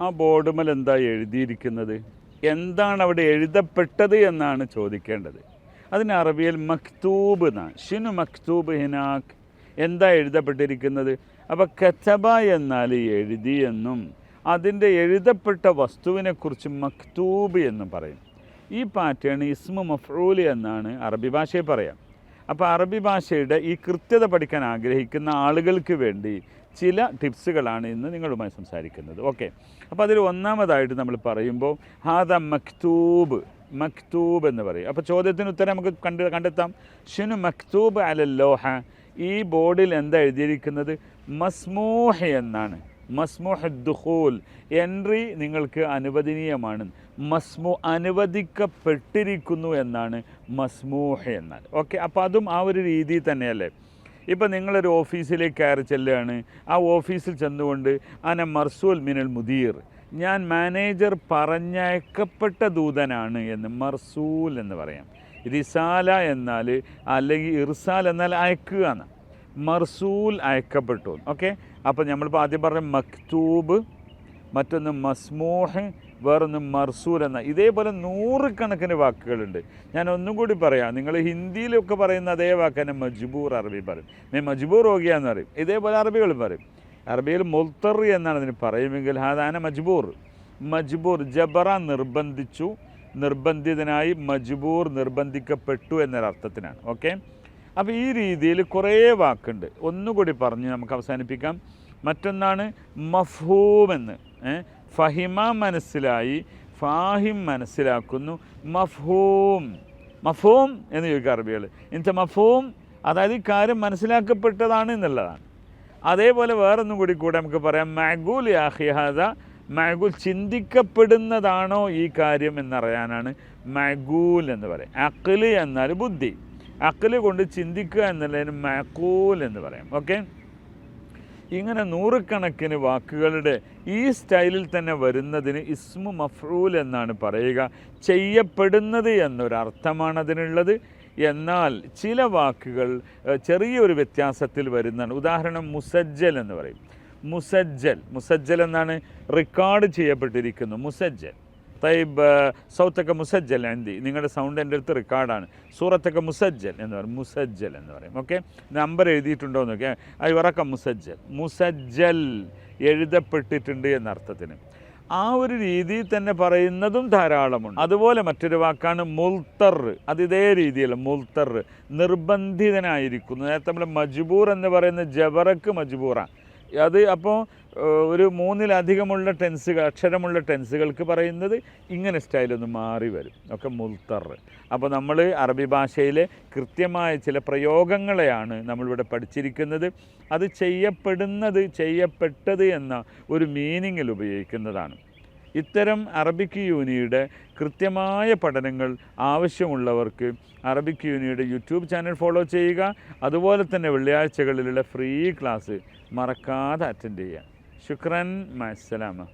ആ ബോർഡുമൽ എന്താ എഴുതിയിരിക്കുന്നത്? എന്താണ് അവിടെ എഴുതപ്പെട്ടത് എന്നാണ് ചോദിക്കേണ്ടത്. അതിന് അറബിയിൽ മക്തൂബ് എന്നാണ്. ഷിനു മക്തൂബ് ഹിനാക്ക് എന്താ എഴുതപ്പെട്ടിരിക്കുന്നത്? അപ്പോൾ കച്ചബ എന്നാൽ എഴുതി എന്നും അതിന്റെ എഴുതപ്പെട്ട വസ്തുവിനെക്കുറിച്ച് മക്തൂബ് എന്നും പറയും. ഈ പാറ്റേൺ ഇസ്മു മഫ്റൂലി എന്നാണ് അറബി ഭാഷയിൽ പറയാം. അപ്പോൾ അറബി ഭാഷയുടെ ഈ കൃത്യത പഠിക്കാൻ ആഗ്രഹിക്കുന്ന ആളുകൾക്ക് വേണ്ടി ചില ടിപ്സുകളാണ് ഇന്ന് നിങ്ങളുമായി സംസാരിക്കുന്നത്. ഓക്കെ. അപ്പോൾ അതിൽ ഒന്നാമതായിട്ട് നമ്മൾ പറയുമ്പോൾ ഹാദ മക്തൂബ് മക്തൂബ് എന്ന് പറയും. അപ്പോൾ ചോദ്യത്തിന് ഉത്തരം നമുക്ക് കണ്ട് കണ്ടെത്താം. ഷിനു മക്തൂബ് അലല്ലോഹ ഈ ബോർഡിൽ എന്താ എഴുതിയിരിക്കുന്നത്? മസ്മൂഹ എന്നാണ്. മസ്മൂഹ് ദുഹൂൽ എൻട്രി നിങ്ങൾക്ക് അനുവദനീയമാണ്. മസ്മു അനുവദിക്കപ്പെട്ടിരിക്കുന്നു എന്നാണ് മസ്മൂഹ് എന്നാൽ. ഓക്കെ അപ്പോൾ അതും ആ ഒരു രീതിയിൽ തന്നെയല്ലേ? ഇപ്പം നിങ്ങളൊരു ഓഫീസിലേക്ക് കയറി ചെല്ലുകയാണ്. ആ ഓഫീസിൽ ചെന്നുകൊണ്ട് അന മർസൂൽ മിനൽ മുദീർ. ഞാൻ മാനേജർ പറഞ്ഞയക്കപ്പെട്ട ദൂതനാണ് എന്ന് മർസൂൽ എന്ന് പറയാം. റിസാല എന്നാൽ അല്ലെങ്കിൽ ഇർസാൽ എന്നാൽ അയക്കുക എന്ന് മർസൂൽ അയക്കപ്പെട്ടു. ഓക്കെ അപ്പോൾ നമ്മളിപ്പോൾ ആദ്യം പറഞ്ഞ മക്തൂബ് മറ്റൊന്ന് മസ്മൂഹ് വേറൊന്ന് മർസൂൽ എന്ന ഇതേപോലെ നൂറുകണക്കിന് വാക്കുകളുണ്ട്. ഞാൻ ഒന്നും കൂടി പറയാം. നിങ്ങൾ ഹിന്ദിയിലൊക്കെ പറയുന്ന അതേ വാക്ക് തന്നെ മജ്ബൂർ അറബി പറയും. മേ മജ്ബൂർ ഓകിയാന്ന് പറയും. ഇതേപോലെ അറബികൾ പറയും. അറബിയിൽ മുൽത്തറി എന്നാണ് അതിന് പറയുമെങ്കിൽ ഹാദാന മജ്ബൂർ. മജ്ബൂർ ജബറ നിർബന്ധിച്ചു. നിർബന്ധിതനായി മജ്ബൂർ നിർബന്ധിക്കപ്പെട്ടു എന്നൊരർത്ഥത്തിനാണ്. ഓക്കെ? അപ്പോൾ ഈ രീതിയിൽ കുറേ വാക്കുണ്ട്. ഒന്നുകൂടി പറഞ്ഞ് നമുക്ക് അവസാനിപ്പിക്കാം. മറ്റൊന്നാണ് മഫ്ഹൂം എന്ന്? ഫഹിമ മനസ്സിലായി ഫാഹിം മനസ്സിലാക്കുന്നു. മഫ്ഹൂം. മഫൂം എന്ന് ചോദിക്കുക അറബികൾ ഇന്നത്തെ മഫൂം അതായത് ഈ കാര്യം മനസ്സിലാക്കപ്പെട്ടതാണ് എന്നുള്ളതാണ്. അതേപോലെ വേറൊന്നും കൂടി കൂടെ നമുക്ക് പറയാം. മാഗൂൽ യാഹിഹാദ മാഗൂൽ ചിന്തിക്കപ്പെടുന്നതാണോ ഈ കാര്യം എന്നറിയാനാണ് മാഗൂൽ എന്ന് പറയും അക്കിൽ എന്നാൽ ബുദ്ധി. അക്കിൽ കൊണ്ട് ചിന്തിക്കുക എന്നുള്ളതിന് മാക്കൂൽ എന്ന് പറയാം. ഓക്കെ? ഇങ്ങനെ നൂറുകണക്കിന് വാക്കുകളുടെ ഈ സ്റ്റൈലിൽ തന്നെ വരുന്നതിന് ഇസ്മു മഫ്റൂൽ എന്നാണ് പറയുക. ചെയ്യപ്പെടുന്നത് എന്നൊരർത്ഥമാണ് അതിനുള്ളത്. എന്നാൽ ചില വാക്കുകൾ ചെറിയൊരു വ്യത്യാസത്തിൽ വരുന്നതാണ്. ഉദാഹരണം മുസജ്ജൽ എന്ന് പറയും. മുസജ്ജൽ മുസജ്ജൽ എന്നാണ് റെക്കോർഡ് ചെയ്യപ്പെട്ടിരിക്കുന്നു. മുസജ്ജൽ. തൈബ് സൗത്തൊക്കെ മുസജ്ജൽ എന്തി നിങ്ങളുടെ സൗണ്ട് എന്റെ അടുത്ത് റെക്കോർഡാണ് സൂറത്തൊക്കെ മുസജ്ജൽ എന്ന് പറയും. മുസജ്ജൽ എന്ന് പറയും. ഓക്കെ നമ്പർ എഴുതിയിട്ടുണ്ടോ എന്നൊക്കെ? അത് ഉറക്കം മുസജ്ജൽ. മുസജ്ജൽ എഴുതപ്പെട്ടിട്ടുണ്ട് എന്ന അർത്ഥത്തിന് ആ ഒരു രീതിയിൽ തന്നെ പറയുന്നതും ധാരാളമുണ്ട്. അതുപോലെ മറ്റൊരു വാക്കാണ് മുൽത്തർ. അത് ഇതേ രീതിയിൽ മുൽത്തർ. നിർബന്ധിതനായിരിക്കുന്നു. നേരത്തെ നമ്മൾ മജ്ബൂർ എന്ന് പറയുന്ന ജബറക്ക് മജ്ബൂറാണ് അത് അപ്പോൾ ഒരു മൂന്നിലധികമുള്ള ടെൻസുകൾ അക്ഷരമുള്ള ടെൻസുകൾക്ക് പറയുന്നത് ഇങ്ങനെ സ്റ്റൈലൊന്ന് മാറി വരും. ഒക്കെ മുൽത്തർ. അപ്പോൾ നമ്മൾ അറബി ഭാഷയിലെ കൃത്യമായ ചില പ്രയോഗങ്ങളെയാണ് നമ്മളിവിടെ പഠിച്ചിരിക്കുന്നത്. അത് ചെയ്യപ്പെടുന്നത് ചെയ്യപ്പെട്ടത് എന്ന ഒരു മീനിങ്ങിൽ ഉപയോഗിക്കുന്നതാണ്. ഇത്തരം അറബിക് യൂനിയുടെ കൃത്യമായ പഠനങ്ങൾ ആവശ്യമുള്ളവർക്ക് അറബിക് യൂനിയുടെ യൂട്യൂബ് ചാനൽ ഫോളോ ചെയ്യുക. അതുപോലെ തന്നെ വെള്ളിയാഴ്ചകളിലുള്ള ഫ്രീ ക്ലാസ് മറക്കാതെ അറ്റൻഡ് ചെയ്യുക. شكرا مع السلامة.